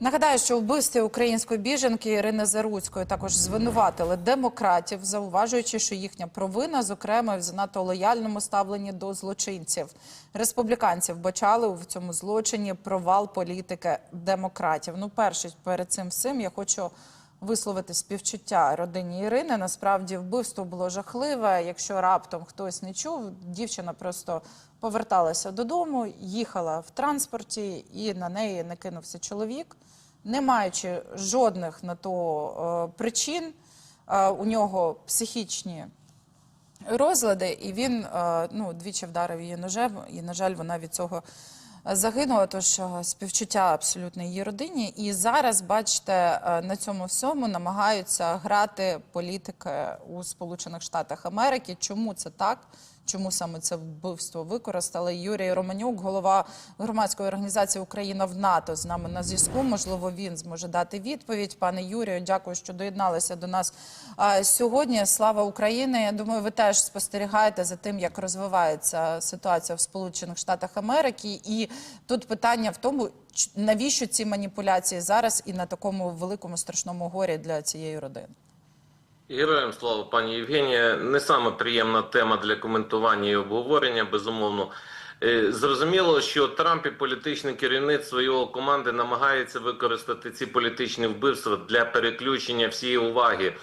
Нагадаю, що вбивстві української біженки Ірини Заруцької також звинуватили демократів, зауважуючи, що їхня провина, зокрема, в занадто лояльному ставленні до злочинців. Республіканців бачали в цьому злочині провал політики демократів. Ну, перше перед цим всім я хочу висловити співчуття родині Ірини. Насправді вбивство було жахливе. Якщо раптом хтось не чув, дівчина просто поверталася додому, їхала в транспорті, і на неї накинувся чоловік, не маючи жодних на то е, причин. Е, у нього психічні розлади, і він е, ну, двічі вдарив її ножем, і, на жаль, вона від цього загинула. Тож співчуття абсолютно її родині. І зараз, бачите, е, на цьому всьому намагаються грати політики у Сполучених Штатах Америки. Чому це так? Чому саме це вбивство використали? Юрій Романюк, голова громадської організації Україна в НАТО, з нами на зв'язку. Можливо, він зможе дати відповідь. Пане Юрію, дякую, що доєдналися до нас сьогодні. Слава Україні! Я думаю, ви теж спостерігаєте за тим, як розвивається ситуація в Сполучених Штатах Америки. І тут питання в тому, навіщо ці маніпуляції зараз і на такому великому страшному горі для цієї родини. Героям слава пані Євгенія. Не саме приємна тема для коментування і обговорення. Безумовно, Е, зрозуміло, що Трамп і політичне керівництво його команди намагається використати ці політичні вбивства для переключення всієї уваги,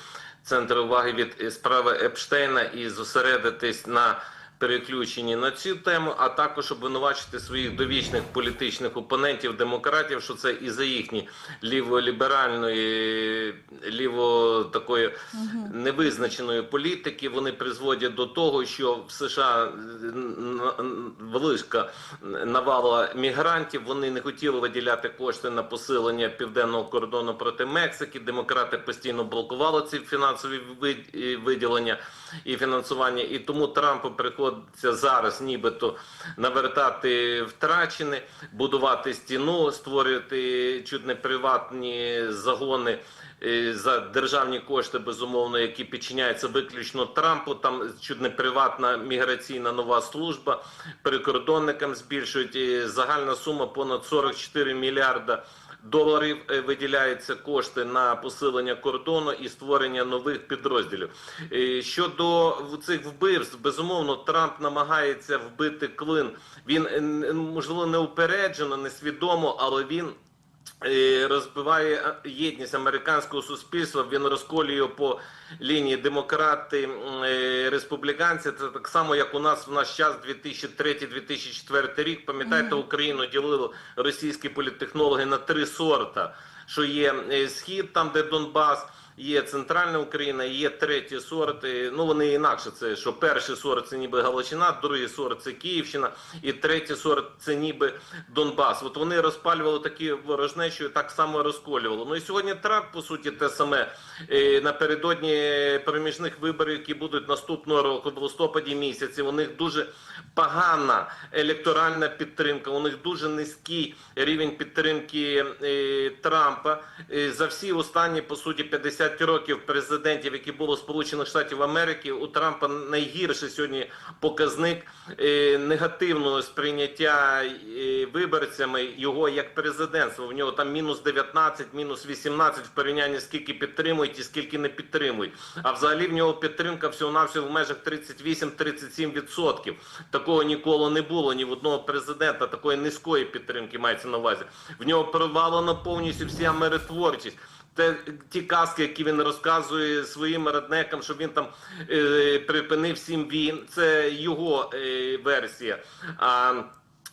центру уваги від справи Епштейна і зосередитись на переключенні на цю тему, а також обвинувачити своїх довічних політичних опонентів, демократів, що це і за їхні ліволіберальної, ліво такої невизначеної політики. Вони призводять до того, що в США велика навала мігрантів. Вони не хотіли виділяти кошти на посилення південного кордону проти Мексики. Демократи постійно блокували ці фінансові виділення і фінансування. І тому Трампу приходиться зараз, нібито навертати втрачене, будувати стіну, створювати чуть не приватні загони. е, За державні кошти, безумовно, які підчиняються виключно Трампу, там чуть не приватна міграційна нова служба прикордонникам збільшують і загальна сума понад 44 мільярда доларів е, виділяються кошти на посилення кордону і створення нових підрозділів. Е, Щодо цих вбивств, безумовно, Трамп намагається вбити клин. Він е, можливо не упереджено, несвідомо, але він. Е, Розбиває е, єдність американського суспільства. Він розколює по лінії демократи, е, республіканці. Це так само, як у нас в наш час 2003-2004 рік. Пам'ятаєте, Україну ділили російські політтехнологи на три сорта. Що є схід, там де Донбас, є центральна Україна, є треті сорти. Ну вони інакше. Це що перший сорт це ніби Галичина, другий сорт це Київщина, і третій сорт це ніби Донбас. От вони розпалювали такі ворожнечі, так само розколювали. Ну і сьогодні Трамп, по суті, те саме е, напередодні проміжних виборів, які будуть наступного року в листопаді місяці. У них дуже погана електоральна підтримка. У них дуже низький рівень підтримки е, Трампа Е, за всі останні по суті 50 років президентів, які були Сполучених Штатів Америки. У Трампа найгірший сьогодні показник е, негативного сприйняття е, виборцями його як президентства. В нього там мінус 19, мінус 18 в порівнянні скільки підтримують і скільки не підтримують. А взагалі в нього підтримка всього навсього в межах 38-37%. Такого ніколи не було ні в одного президента. Такої низької підтримки мається на увазі. В нього провалено повністю вся миротворчість. Те ті казки, які він розказує своїм роднекам, що він там е, припинив сім війн. Це його е, версія. А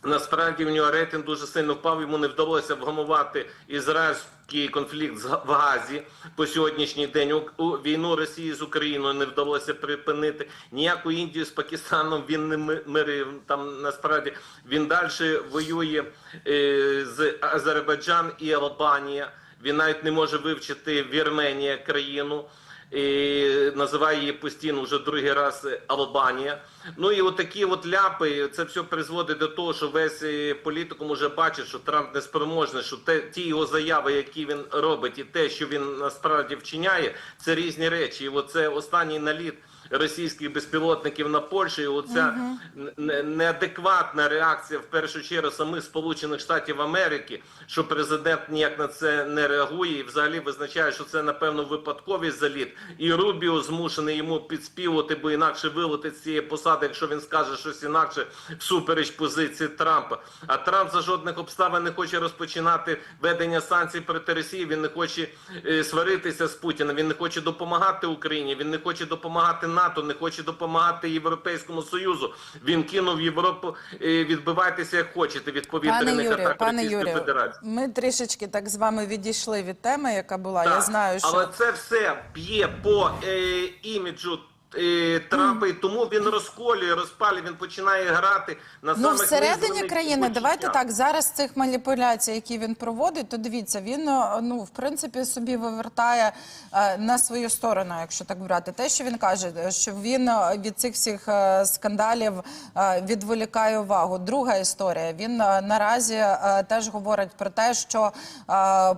насправді в нього рейтинг дуже сильно впав. Йому не вдалося вгамувати ізраїльський конфлікт в Газі по сьогоднішній день. У, війну Росії з Україною не вдалося припинити. Ніяку Індію з Пакистаном він не ми- мирив. Там насправді він далі воює е, з Азербайджан і Албанія. Він навіть не може вивчити Вірменія країну. І називає її постійно вже другий раз Албанія. Ну і отакі от ляпи, це все призводить до того, що весь е, політикум уже бачить, що Трамп неспроможний, що те, ті його заяви, які він робить, і те, що він насправді вчиняє, це різні речі. І оце останній наліт російських безпілотників на Польщу. І оця не- неадекватна реакція в першу чергу самих Сполучених Штатів Америки, що президент ніяк на це не реагує і взагалі визначає, що це напевно випадковий заліт. І Рубіо змушений йому підспівувати, бо інакше вилетить з цієї посади, якщо він скаже щось інакше всупереч позиції Трампа. А Трамп за жодних обставин не хоче розпочинати ведення санкцій проти Росії. Він не хоче е, сваритися з Путіним. Він не хоче допомагати Україні. Він не хоче допомагати НАТО, не хоче допомагати Європейському Союзу. Він кинув Європу. е, Відбивайтеся як хочете від повітряних атак пане Юрію, Федерації. ми трішечки так з вами відійшли від теми, яка була. Я знаю, що але це все б'є по е, іміджу. Трампа, і тому він розколює, розпалює, він починає грати на Ну, всередині країни, давайте так, зараз цих маніпуляцій, які він проводить, то дивіться, він е, ну в принципі собі вивертає е, на свою сторону, якщо так брати. Те, що він каже, що він е, від цих всіх скандалів відволікає увагу. Друга історія. Він наразі теж говорить про те, що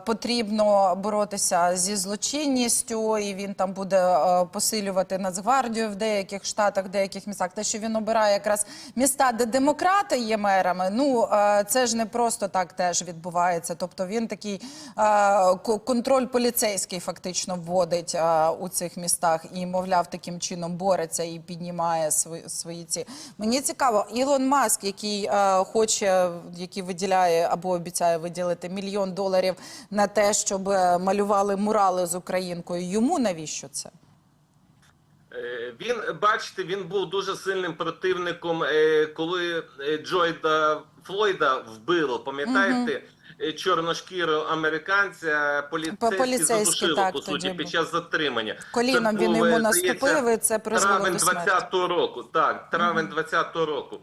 потрібно боротися зі злочинністю, і він там буде посилювати Нацгвардію в деяких штатах, в деяких містах. Те, що він обирає якраз міста, де демократи є мерами. Ну е, це ж не просто так теж відбувається. Тобто він такий е, контроль поліцейський фактично вводить е, у цих містах і, мовляв, таким чином бореться і піднімає свої, ці. Мені цікаво, Ілон Маск, який хоче, який виділяє або обіцяє виділити мільйон доларів на те, щоб малювали мурали з українкою. Йому навіщо це? Е, Він, бачите, він був дуже сильним противником, е, коли е, Джойда Флойда вбило. Пам'ятаєте? угу. Чорношкірого американця задушило, так, по суті, під час затримання. Коліном Це він йому наступив, і це призвело травень до смерті. 20-го року. Так, травень 20-го року.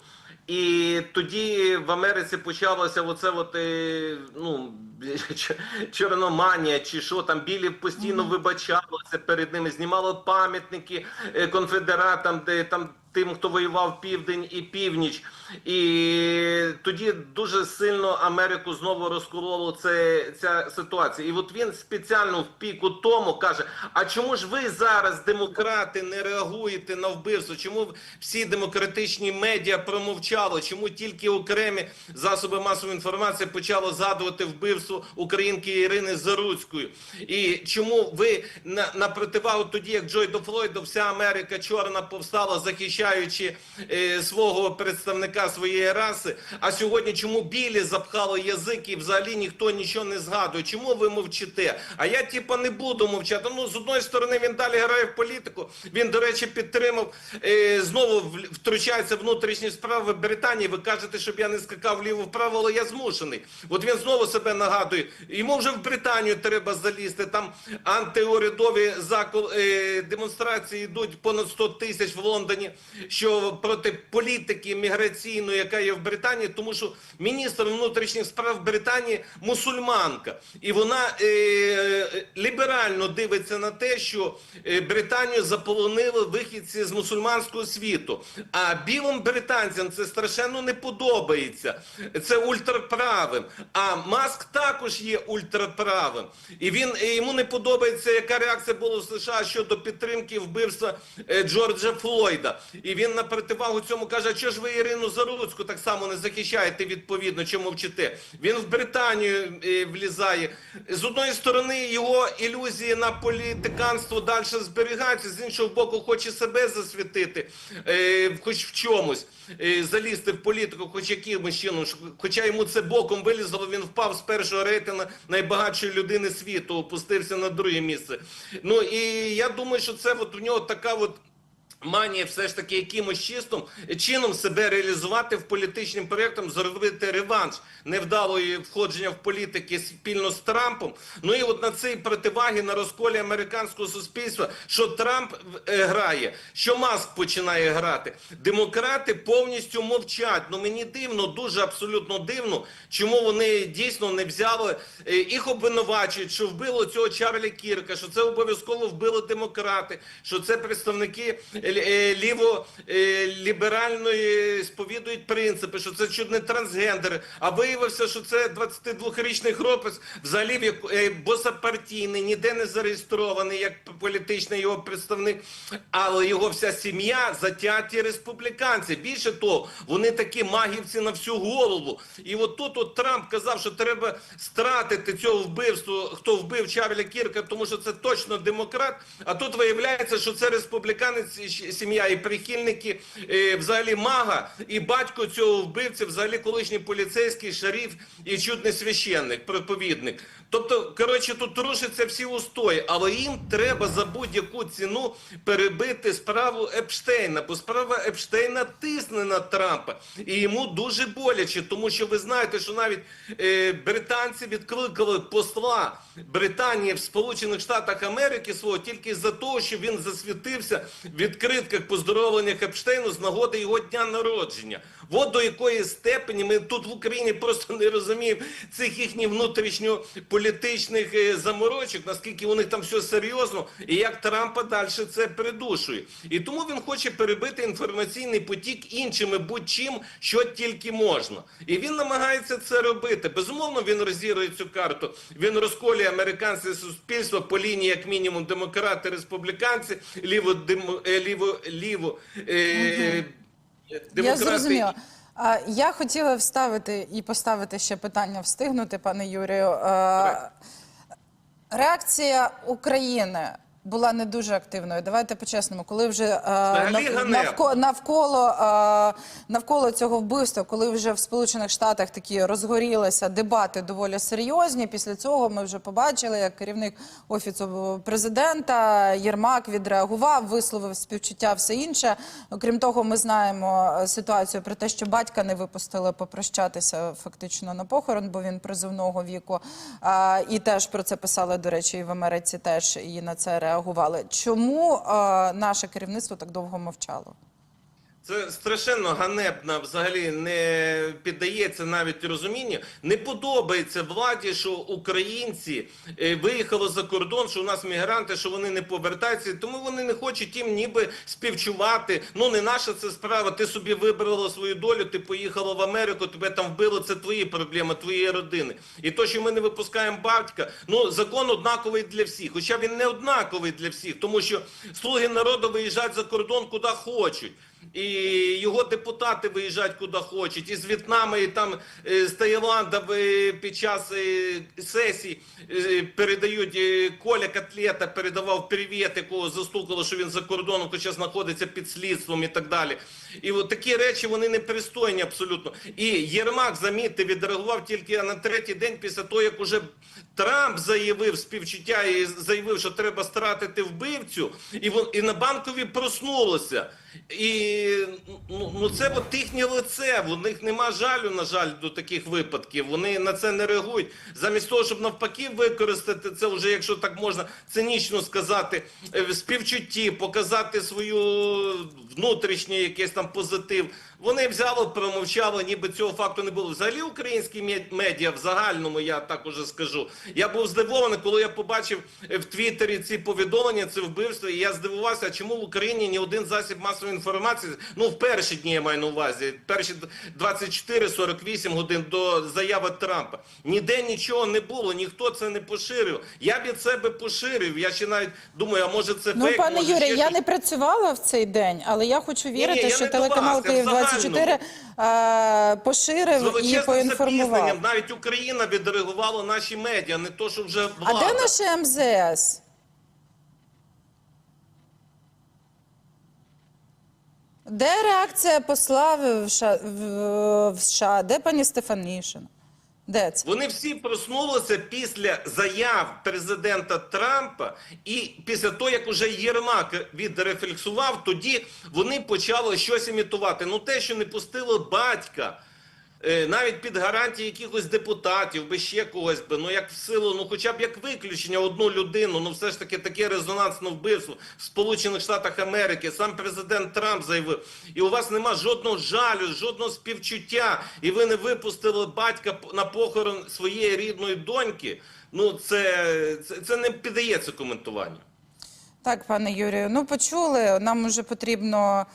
І тоді в Америці почалося оце от, е, ну, чорноманія чи що там, білі постійно вибачалося перед ними, знімало пам'ятники е, конфедератам, де там тим, хто воював південь і північ. І тоді дуже сильно Америку знову розкололо це, ця ситуація. І от він спеціально в піку тому каже: а чому ж ви зараз, демократи, не реагуєте на вбивство? Чому всі демократичні медіа промовчали? Чому тільки окремі засоби масової інформації почали згадувати вбивство українки Ірини Заруцької? І чому ви на, на противагу тоді, як Джой до Флойду, вся Америка чорна повстала, захищаючи е, свого представника своєї раси? А сьогодні чому білі запхало язик і взагалі ніхто нічого не згадує? Чому ви мовчите? А я типа не буду мовчати. Ну з одної сторони він далі грає в політику. Він, до речі, підтримав е, знову втручається внутрішні справи Британії. Ви кажете, щоб я не скакав вліво вправо, але я змушений. От він знову себе нагадує. Йому вже в Британію треба залізти. Там антиурядові закол е, демонстрації йдуть понад 100 тисяч в Лондоні, що проти політики міграційної, яка є в Британії, тому що міністр внутрішніх справ Британії мусульманка, і вона е, ліберально дивиться на те, що е, Британію заполонили вихідці з мусульманського світу. А білим британцям це страшенно не подобається. Це ультраправим. А Маск також є ультраправим. І він і йому не подобається, яка реакція була в США щодо підтримки вбивства е, Джорджа Флойда. І він на противагу цьому каже: а чого ж ви Ірину Заруцьку так само не захищаєте відповідно, чому вчите? Він в Британію е, влізає. З одної сторони, його ілюзії на політиканство далі зберігаються, з іншого боку, хоче себе засвітити, е, хоч в чомусь, е, залізти в політику, хоч якимось чином. Хоча йому це боком вилізло, він впав з першого рейтингу найбагатшої людини світу, опустився на друге місце. Ну і я думаю, що це от у нього така от. Манія все ж таки якимось чистом чином себе реалізувати в політичним проєктом, зробити реванш невдалої входження в політики спільно з Трампом. Ну і от на цій противагі на розколі американського суспільства, що Трамп е, грає, що Маск починає грати. Демократи повністю мовчать. Ну мені дивно, дуже абсолютно дивно, чому вони дійсно не взяли е, їх обвинувачують, що вбило цього Чарлі Кірка, що це обов'язково вбили демократи, що це представники е, е, ліво е, сповідують принципи, що це чудний трансгендер. А виявився, що це 22-річний хлопець, взагалі е, босапартійний, ніде не зареєстрований як політичний його представник, але його вся сім'я затяті республіканці. Більше того, вони такі магівці на всю голову. І от тут от Трамп казав, що треба стратити цього вбивства, хто вбив Чарлі Кірка, тому що це точно демократ. А тут виявляється, що це республіканець сім'я і прихильники е, взагалі мага, і батько цього вбивця, взагалі колишній поліцейський шариф і не священник, проповідник. Тобто, коротше, тут рушаться всі устої, але їм треба за будь-яку ціну перебити справу Епштейна, бо справа Епштейна тисне на Трампа, і йому дуже боляче, тому що ви знаєте, що навіть е, британці відкликали посла Британії в Сполучених Штатах Америки свого тільки за того, що він засвітився в відкритках поздоровлення Хепштейну з нагоди його дня народження. От до якої степені ми тут в Україні просто не розуміємо цих їхніх внутрішньополітичних е, заморочок, наскільки у них там все серйозно, і як Трампа далі це придушує. І тому він хоче перебити інформаційний потік іншими будь-чим, що тільки можна. І він намагається це робити. Безумовно, він розігрує цю карту. Він розколює американське суспільство по лінії, як мінімум, демократи, республіканці, ліво демо- е, ліво ліво. е, е, Я зрозуміла. Я хотіла вставити і поставити ще питання встигнути, пане Юрію. Реакція України була не дуже активною. Давайте по-чесному, коли вже е, навко- навколо, е, навколо цього вбивства, коли вже в Сполучених Штатах такі розгорілися дебати доволі серйозні. Після цього ми вже побачили, як керівник офісу президента Єрмак відреагував, висловив співчуття, все інше. Окрім того, ми знаємо е, ситуацію про те, що батька не випустили попрощатися фактично на похорон, бо він призовного віку. А, і теж про це писали, до речі, і в Америці теж і на це реагували. Чому е, наше керівництво так довго мовчало? Це страшенно ганебно, взагалі не піддається навіть розумінню. Не подобається владі, що українці е, виїхали за кордон, що у нас мігранти, що вони не повертаються, тому вони не хочуть їм ніби співчувати. Ну не наша це справа. Ти собі вибрала свою долю, ти поїхала в Америку, тебе там вбили. Це твої проблеми, твоєї родини. І то, що ми не випускаємо батька, ну закон однаковий для всіх. Хоча він не однаковий для всіх, тому що слуги народу виїжджають за кордон куди хочуть. І його депутати виїжджають куди хочуть, і з В'єтнами, і там е, з Таїланда під час сесії сесій е, передають е, Коля Котлета передавав привіт, якого застукало, що він за кордоном, хоча знаходиться під слідством і так далі. І от такі речі вони непристойні абсолютно. І Єрмак, замітьте, відреагував тільки на третій день після того, як уже Трамп заявив співчуття і заявив, що треба стратити вбивцю, і вон і на банкові проснулося. І ну, ну це от їхнє лице. У них нема жалю, на жаль, до таких випадків. Вони на це не реагують. Замість того, щоб навпаки використати це, вже якщо так можна цинічно сказати, е, співчутті, показати свою внутрішній якийсь там позитив. Вони взяли, промовчали, ніби цього факту не було. Взагалі українські медіа в загальному, я так уже скажу. Я був здивований, коли я побачив е, в Твіттері ці повідомлення, це вбивство, і я здивувався, чому в Україні ні один засіб масової інформації, ну в перші дні я маю на увазі, перші 24-48 годин до заяви Трампа. Ніде нічого не було, ніхто це не поширив. Я від себе поширив. Я ще навіть думаю, а може це Ну, фейк, пане може, Юрій, я щось. не працювала в цей день, але я хочу вірити, я що телеканал Київ в 24 е, поширив і поінформував. навіть Україна відреагувала наші медіа, не то, що вже А де наше МЗС? Де реакція посла в США? Де пані Стефанішина? Де це? Вони всі проснулися після заяв президента Трампа, і після того, як уже Єрмак відрефлексував, тоді вони почали щось імітувати. Ну те, що не пустили батька. Е, Навіть під гарантії якихось депутатів, би ще когось би, ну як в силу, ну хоча б як виключення одну людину, ну все ж таки таке резонансне вбивство в Сполучених Штатах Америки. Сам президент Трамп заявив, і у вас нема жодного жалю, жодного співчуття, і ви не випустили батька на похорон своєї рідної доньки. Ну це, це, це не піддається коментуванню. Так, пане Юрію, ну почули. Нам уже потрібно.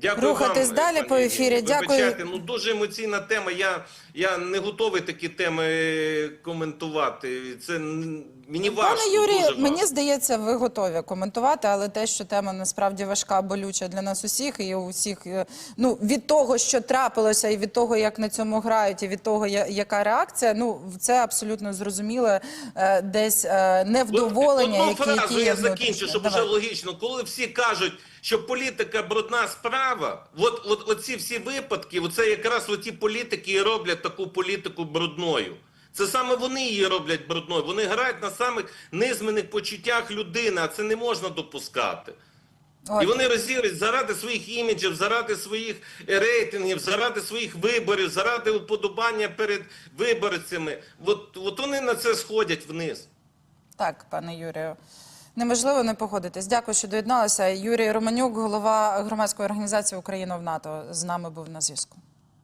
Дякую Рухатись вам, далі пані по ефірі. Ірі. Дякую. Ну дуже емоційна тема. Я, я не готовий такі теми коментувати. Це мені важко. Пане Юрію, дуже мені здається, ви готові коментувати, але те, що тема насправді важка, болюча для нас усіх, і у всіх е, ну від того, що трапилося, і від того, як на цьому грають, і від того, яка реакція, ну це абсолютно зрозуміле е, десь е, невдоволення, Одну які, фразу які є я закінчу, щоб уже логічно. Коли всі кажуть, що політика брудна справа, от, от оці всі випадки, оце якраз оті політики і роблять таку політику брудною. Це саме вони її роблять брудною. Вони грають на самих низменних почуттях людини, а це не можна допускати. От. І вони розігрують заради своїх іміджів, заради своїх рейтингів, заради своїх виборів, заради уподобання перед виборцями. От, от вони на це сходять вниз. Так, пане Юрію. Неможливо не погодитись. Дякую, що доєдналися. Юрій Романюк, голова громадської організації Україна в НАТО, з нами був на зв'язку.